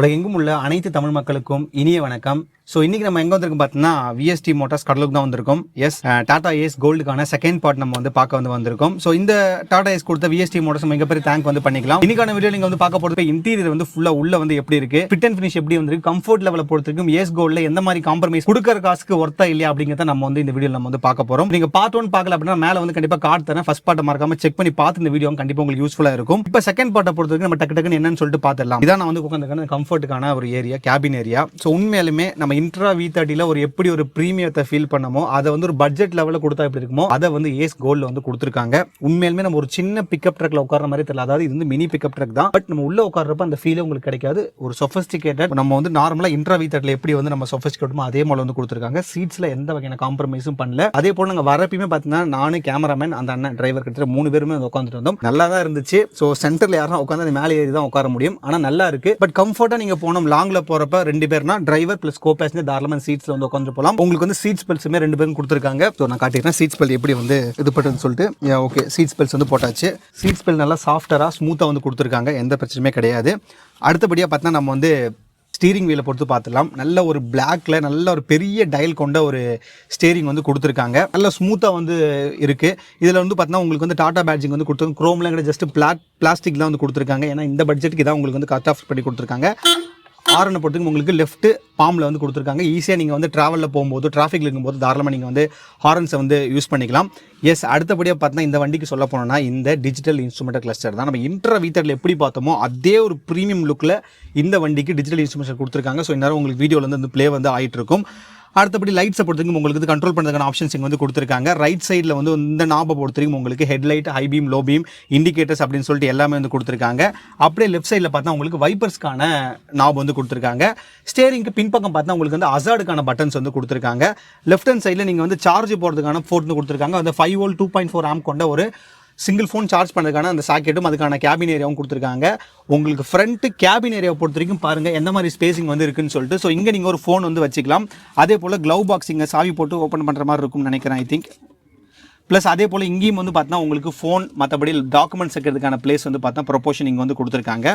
உலகெங்கும் உள்ள அனைத்து தமிழ் மக்களுக்கும் இனிய வணக்கம். ஸோ இன்னைக்கு நம்ம எங்கே வந்திருக்கோம் பார்த்தீங்கன்னா விஎஸ்டி மோட்டார்ஸ் கடலுக்கு தான் வந்திருக்கோம். எஸ் டாடா ஏஸ் கோல்டுக்கான செகண்ட் பார்ட் நம்ம வந்து பார்க்க வந்து வந்திருக்கோம். ஸோ இந்த டாடா ஏஸ் கொடுத்த விஎஸ்டி மோட்டார்ஸ் மிகப்பெரிய தேங்க் வந்து பண்ணிக்கலாம். இன்னைக்கான வீடியோ நீங்க வந்து பார்க்க போகிறதுக்கு இன்டீரியர் வந்து ஃபுல்லாக உள்ள வந்து எப்படி இருக்கு? ஃபிட் அண்ட் ஃபினிஷ் எப்படி வந்திருக்கு? கம்ஃபர்ட் லெவலில் பொறுத்திருக்கும் ஏஸ் கோல்ட்ல எந்த மாதிரி காம்ப்ரமைஸ் கொடுக்குற காசுக்கு ஒர்த்தா இல்லையா அப்படிங்கிறத நம்ம வந்து இந்த வீடியோ நம்ம வந்து பார்க்க போகிறோம் நீங்க பார்ட் ஒன் பார்க்கல அப்படின்னா மேலே வந்து கண்டிப்பாக கார்டு தரேன். ஃபர்ஸ்ட் பார்ட்டை மறக்காம செக் பண்ணி பார்த்து இந்த வீடியோ கண்டிப்பாக உங்களுக்கு யூஸ்ஃபுல்லாக இருக்கும். இப்போ செகண்ட் பார்ட்டை பொறுத்த வரைக்கும் நம்ம டக்கு டக்குன்னு என்னன்னு சொல்லிட்டு பார்த்துடலாம். இதான் நான் வந்து உட்காந்துருக்கான கம்ஃபர்ட்டுக்கான ஒரு ஏரியா கேபின் ஏரியா ஸோ உண்மையாலுமே நம்ம இன்ட்ரா வி தேர்ட்டியில் ஒரு எப்படி ஒரு ப்ரீமியத்தை ஃபீல் பண்ணமோ அதை வந்து ஒரு பட்ஜெட் லெவலில் கொடுத்தா எப்படி இருக்குமோ அதை வந்து ஏஸ் கோல்டில் வந்து கொடுத்துருக்காங்க. உண்மையாலுமே நம்ம ஒரு சின்ன பிக்கப் ட்ரக்கில் உட்கார மாதிரி தெரியல. அதாவது இது வந்து மினி பிக்கப் ட்ரக் தான். பட் நம்ம உள்ள உட்கார்றப்ப அந்த ஃபீலே உங்களுக்கு கிடைக்காது. ஒரு சொஃபஸ்டிகேட்டட் நம்ம வந்து நார்மலாக இன்ட்ரா வி தேர்ட்டில் எப்படி வந்து நம்ம சொஃபஸ்டிகேட்டமோ அதே மாதிரி வந்து கொடுத்துருக்காங்க. சீட்ஸில் எந்த வகையான காம்ப்ரமைஸும் பண்ணல. அதே போல் நாங்கள் வரப்பயுமே பார்த்தீங்கன்னா நானும் கேமராமேன் அந்த அண்ணன் டிரைவர் கிட்ட மூணு பேருமே வந்து உட்காந்துட்டு வந்தோம் நல்லா தான் இருந்துச்சு ஸோ சென்டரில் யாரும் உட்காந்து அந்த மேலே ஏறி தான் உட்கார முடியும். ஆனால் நல்லா இருக்கு. பட் கம்ஃபர்ட்டாக நீங்கள் போனோம் லாங்கில் போகிறப்ப ரெண்டு பேர்னா டிரைவர் ப்ளஸ் கோ பேசஞ்சர் தாராளமாக சீட்ஸில் வந்து உட்காந்து போகலாம். உங்களுக்கு வந்து சீட்ஸ் பெல்ஸுமே ரெண்டு பேரும் கொடுத்துருக்காங்க. ஸோ நான் காட்டிடுறேன் சீட்ஸ் பெல் எப்படி வந்து இது பண்ணுறதுன்னு சொல்லிட்டு. ஓகே சீட்ஸ் பெல்ஸ் வந்து போட்டாச்சு. சீட்ஸ் பெல் நல்லா சாஃப்டராக ஸ்மூத்தாக வந்து கொடுத்துருக்காங்க. எந்த பிரச்சனையுமே கிடையாது. அடுத்தபடியாக பார்த்தா நம்ம வந்து ஸ்டீரிங் வீலை பொறுத்து பார்த்துலாம் நல்ல ஒரு பிளாக்ல நல்ல ஒரு பெரிய டயல் கொண்ட ஒரு ஸ்டீரிங் வந்து கொடுத்துருக்காங்க. நல்ல ஸ்மூத்தாக வந்து இருக்குது இதில் வந்து பார்த்தீங்கன்னா உங்களுக்கு வந்து டாடா பேட்ஜிங் வந்து கொடுத்து குரோம்லாம் கிடையாது ஜஸ்ட் பிளாட் பிளாஸ்டிக் தான் வந்து கொடுத்துருக்காங்க. ஏன்னா இந்த பட்ஜெட்டுக்கு தான் உங்களுக்கு வந்து கட் ஆஃப் பண்ணி கொடுத்துருக்காங்க. ஆரனை பொறுத்துக்கு உங்களுக்கு லெஃப்ட் பாம்பில் வந்து கொடுத்துருக்காங்க. ஈஸியாக நீங்கள் வந்து ட்ராவலில் போகும்போது டிராஃபிக்கில் இருக்கும்போது தாராளமாக நீங்கள் வந்து ஹாரன்ஸை வந்து யூஸ் பண்ணிக்கலாம். எஸ் அடுத்தபடியாக பார்த்தீங்கன்னா இந்த வண்டிக்கு சொல்ல போனோம்னா இந்த டிஜிட்டல் இன்ஸ்ட்ருமெண்ட் கிளஸ்டர் தான். நம்ம இன்ட்ரா வீத்தரில் எப்படி பார்த்தோமோ அதே ஒரு ப்ரீமியம் லுக்கில் இந்த வண்டிக்கு டிஜிட்டல் இன்ஸ்ட்ருமெண்ட் கொடுத்துருக்காங்க. ஸோ இந்நேரம் உங்களுக்கு வீடியோவில் வந்து ப்ளே வந்து ஆகிட்டு இருக்கும் அடுத்தபடி லைட்ஸை பொறுத்தவரைக்கும் உங்களுக்கு கண்ட்ரோல் பண்ணுறதுக்கான ஆப்ஷன்ஸ் இங்கே வந்து கொடுத்துருக்காங்க. ரைட் சைடில் வந்து இந்த நாபை பொறுத்தவரைக்கும் உங்களுக்கு headlight high beam low beam indicators அப்படின்னு சொல்லிட்டு எல்லாமே வந்து கொடுத்துருக்காங்க. அப்படியே லெஃப்ட் சைடில் பார்த்தா உங்களுக்கு வைப்பர்ஸ்க்கான நாப் வந்து கொடுத்துருக்காங்க. ஸ்டேரிங்க்கு பின்பக்கம் பார்த்தா உங்களுக்கு வந்து அசார்டுக்கான பட்டன்ஸ் வந்து கொடுத்துருக்காங்க. லெஃப்ட் ஹேண்ட் சைடில் நீங்கள் வந்து சார்ஜ் போகிறதுக்கான போர்ட் கொடுத்துருக்காங்க. அந்த five volt two point four amp கொண்ட ஒரு சிங்கிள் ஃபோன் சார்ஜ் பண்ணுறதுக்கான அந்த சாக்கெட்டும் அதுக்கான கேபின் ஏரியாவும் கொடுத்துருக்காங்க. உங்களுக்கு ஃப்ரண்ட்டு கேபின் ஏரியாவை பொறுத்த வரைக்கும் பாருங்கள் எந்த மாதிரி ஸ்பேசிங் வந்து இருக்குன்னு சொல்லிட்டு. ஸோ இங்கே நீங்கள் ஒரு ஃபோன் வந்து வச்சுக்கலாம். அதே போல் க்ளவ் பாக்ஸ் இங்கே சாவி போட்டு ஓப்பன் பண்ணுற மாதிரி இருக்கும்னு நினைக்கிறேன் ஐ திங்க் ப்ளஸ் அதே போல் இங்கேயும் வந்து பார்த்தீங்கன்னா உங்களுக்கு ஃபோன் மற்றபடி டாக்குமெண்ட்ஸ் வைக்கிறதுக்கான பிளேஸ் வந்து பார்த்தா ப்ரொபோஷன் இங்கே வந்து கொடுத்துருக்காங்க.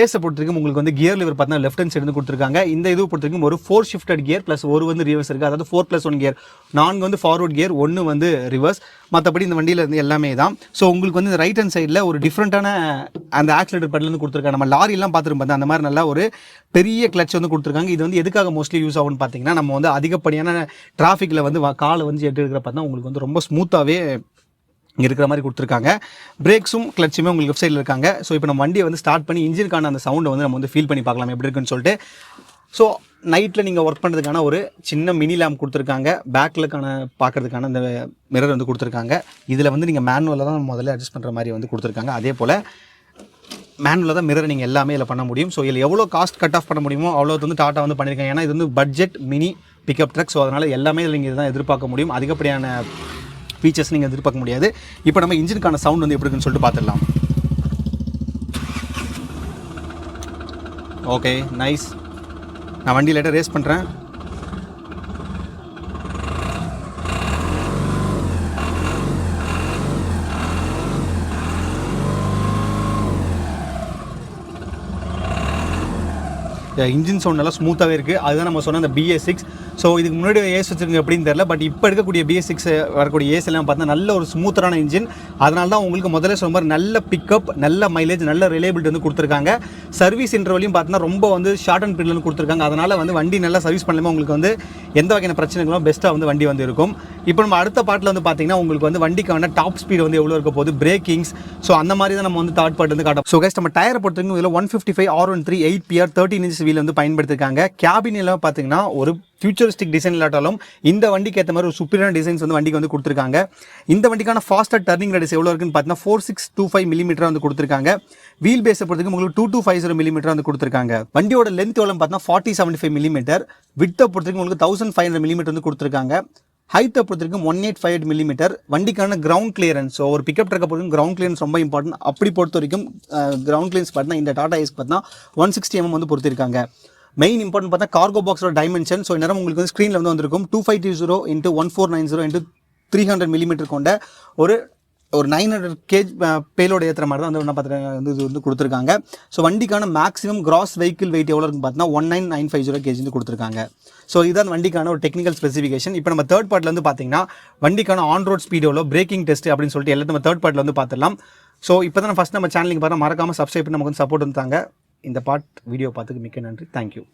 ஏஸை பொறுத்திருக்கும் உங்களுக்கு வந்து கியர் லிவர் பார்த்தீங்கன்னா லெஃப்ட் ஹேண்ட் சைடு வந்து கொடுத்துருக்காங்க. இந்த இது பொறுத்திருக்கும் ஒரு ஃபோர் ஷிஃப்டட் கியர் ப்ளஸ் ஒரு வந்து ரிவர்ஸ் இருக்குது அதாவது ஃபோர் ப்ளஸ் ஒன் கியர் நான்கு வந்து ஃபார்வர்ட் கியர் ஒன்று வந்து ரிவர்ஸ் மற்றபடி இந்த வண்டியில் இருந்து எல்லாமே தான் ஸோ உங்களுக்கு வந்து இந்த ரைட் ஹேண்ட் சைடில் ஒரு டிஃப்ரெண்ட்டான அந்த ஆக்சிலேட்டர் பெட்லேருந்து கொடுத்துருக்காங்க. நம்ம லாரிலாம் பார்த்துருப்போம் அந்த மாதிரி நல்லா ஒரு பெரிய கிளச் வந்து கொடுத்துருக்காங்க. இது வந்து எதுக்காக மோஸ்ட்லி யூஸ் ஆகும்னு பார்த்தீங்கன்னா நம்ம வந்து அதிகப்படியான டிராஃபிக்கில் வந்து காலை வந்து எட்டு இருக்கிற பார்த்தா உங்களுக்கு வந்து ரொம்ப ஸ்மூத்தாகவே இங்கே இருக்கிற மாதிரி கொடுத்துருக்காங்க. பிரேக்ஸும் கிளச்சுமே உங்களுக்கு லெஃப்ட் சைடில் இருக்காங்க. ஸோ இப்போ நம்ம வண்டியை வந்து ஸ்டார்ட் பண்ணி இன்ஜினுக்கான அந்த சவுண்டை வந்து நம்ம வந்து ஃபீல் பண்ணி பார்க்கலாம் எப்படி இருக்குன்னு சொல்லிட்டு. ஸோ நைட்டில் நீங்கள் ஒர்க் பண்ணுறதுக்கான ஒரு சின்ன மினி லேம்ப் கொடுத்துருக்காங்க. பேக்கிலுக்கான பார்க்கறதுக்கான அந்த மிரர் வந்து கொடுத்துருக்காங்க. இதில் வந்து நீங்கள் மேனுவலில் தான் முதல்ல அட்ஜஸ்ட் பண்ணுற மாதிரி வந்து கொடுத்துருக்காங்க. அதே போல் மேனுவலில் தான் மிரர் நீங்கள் எல்லாமே இதில் பண்ண முடியும். ஸோ இதில் எவ்வளோ காஸ்ட் கட் ஆஃப் பண்ண முடியுமோ அவ்வளோ வந்து டாட்டா வந்து பண்ணியிருக்காங்க. ஏன்னா இது வந்து budget mini pickup truck so அதனால் எல்லாமே இதில் நீங்கள் தான் எதிர்பார்க்க முடியும். அதிகப்படியான ஃபீச்சர்ஸ் நீங்கள் எதிர்பார்க்க முடியாது. இப்போ நம்ம இன்ஜினுக்கான சவுண்ட் வந்து எப்படி இருக்குன்னு சொல்லிட்டு பார்த்துடலாம் ஓகே நைஸ் நான் வண்டி லேட்டாக ரேஸ் பண்ணுறேன் இன்ஜின் சவுண்ட் நல்லா ஸ்மூத்தாகவே இருக்குது அதுதான் நம்ம சொன்ன அந்த பிஎஸ் சிக்ஸ் ஸோ இதுக்கு முன்னாடி ஏஸ் வச்சிருங்க அப்படின்னு தெரியல பட் இப்போ எடுக்கக்கூடிய பிஎஸ் சிக்ஸ் வரக்கூடிய ஏஸ் எல்லாம் பார்த்தா நல்ல ஒரு ஸ்மூத்தரான இன்ஜின் அதனால தான் உங்களுக்கு முதல்ல சொன்ன மாதிரி நல்ல பிக்கப் நல்ல மைலேஜ் நல்ல ரிலேபிலிட்டி வந்து கொடுத்துருக்காங்க. சர்வீஸ் இன்டர்வலையும் பார்த்தீங்கன்னா ரொம்ப வந்து ஷார்ட் அண்ட் பீரியட் வந்து கொடுத்துருக்காங்க. அதனால் வந்து வண்டி நல்லா சர்வீஸ் பண்ணலாமல் உங்களுக்கு வந்து எந்த வகையான பிரச்சனைகளும் பெஸ்ட்டாக வந்து வண்டி வந்து இருக்கும். இப்போ நம்ம அடுத்த பாட்டில் வந்து பார்த்தீங்கன்னா உங்களுக்கு வந்து வண்டிக்கான டாப் ஸ்பீடு வந்து எவ்வளோ இருக்க போகுது? பிரேக்கிங்ஸ் ஸோ அந்த மாதிரி தான் நம்ம வந்து தேர்ட் பார்ட் வந்து காட்டும் ஸோ கேஸ் நம்ம டயரை பொறுத்தவரைக்கும் இதில் one fifty five R one three eight PR thirteen inch wheel வந்து பயன்படுத்திருக்காங்க. கேபின் எல்லாம் பார்த்தீங்கன்னா ஒரு ஃபியூச்சரிஸ்டிக் டிசைன் இல்லாட்டாலும் இந்த வண்டிக்கு ஏற்ற மாதிரி ஒரு சூப்பரான டிசைன்ஸ் வந்து வண்டிக்கு வந்து கொடுத்துருக்காங்க. இந்த வண்டிக்கான ஃபாஸ்ட்டாக டர்னிங் ரேடிஸ் எவ்வளோ இருக்குன்னு பார்த்தீங்கன்னா four six two five millimetre வந்து கொடுத்துருக்காங்க. வீல் பேஸை பொறுத்துக்கு உங்களுக்கு two two five zero millimetre வந்து கொடுத்துருக்காங்க. வண்டியோட லென்த் எவ்வளோ பார்த்தீங்கன்னா ஃபார்ட்டி செவன்டி ஃபைவ் மில்லிமீட்டர் விட்டை பொறுத்தவரைக்கும் உங்களுக்கு தௌசண்ட் ஃபைவ் ஹண்ட்ரட் மில்லிமீட்டர் வந்து கொடுத்துருக்காங்க. ஹைட்டை பொறுத்த வரைக்கும் one eight five eight millimetre வண்டிக்கான ground clearance so ஒரு பிக்கப் ட்ரக்கை பொறுத்த கிரவுண்ட் கிளியரன்ஸ் ரொம்ப இம்பார்ட்டன்ட் அப்படி பொறுத்த வரைக்கும் கிரவுண்ட் கிளியரன்ஸ் பார்த்தா இந்த டாடா ஏஸ்க்கு பார்த்தா ஒன் சிக்ஸ்டி எம்எம் வந்து பொறுத்திருக்காங்க. மெயின் இம்பார்ட்டன் பார்த்தா கார்கோ பாக்ஸோட டைமென்ஷன் ஸோ நேரம் உங்களுக்கு வந்து ஸ்க்ரீனில் வந்து வந்திருக்கும் two five two zero into one four nine zero into three hundred millimetre கொண்ட ஒரு ஒரு நைன் ஹண்ட்ரட் கேஜ் பேலோட ஏற்றுற மாதிரி தான் வந்து ஒன்றா பார்த்துட்டு வந்து இது வந்து கொடுத்துருக்காங்க. ஸோ வண்டிக்கான மேக்ஸிமம் கிராஸ் வெஹிக்கிள் வெயிட் எவ்வளோ இருக்குன்னு பார்த்தீங்கன்னா one nine nine five zero kg வந்து கொடுத்துருக்காங்க. ஸோ இதுதான் வண்டிக்கான ஒரு டெக்னிக்கல் ஸ்பெசிஃபிகேஷன் இப்போ நம்ம தேர்ட் பார்ட்டில் வந்து பார்த்தீங்கன்னா வண்டிக்கான ஆன் ரோட் ஸ்பீட் எவ்வளோ பிரேக்கிங் டெஸ்ட் அப்படின்னு சொல்லிட்டு எல்லாத்தையும் நம்ம தேர்ட் பார்ட்டில் வந்து பார்த்துடலாம். ஸோ இப்போ தான் ஃபஸ்ட் நம்ம சேனலுக்கு பார்த்தா மறக்காமல் சப்ஸ்கிரைப் பண்ணி நமக்கு வந்து சப்போர்ட் வந்து தாங்க இந்த பார்ட் வீடியோ பார்த்துக்கு மிக்க நன்றி. தேங்க்யூ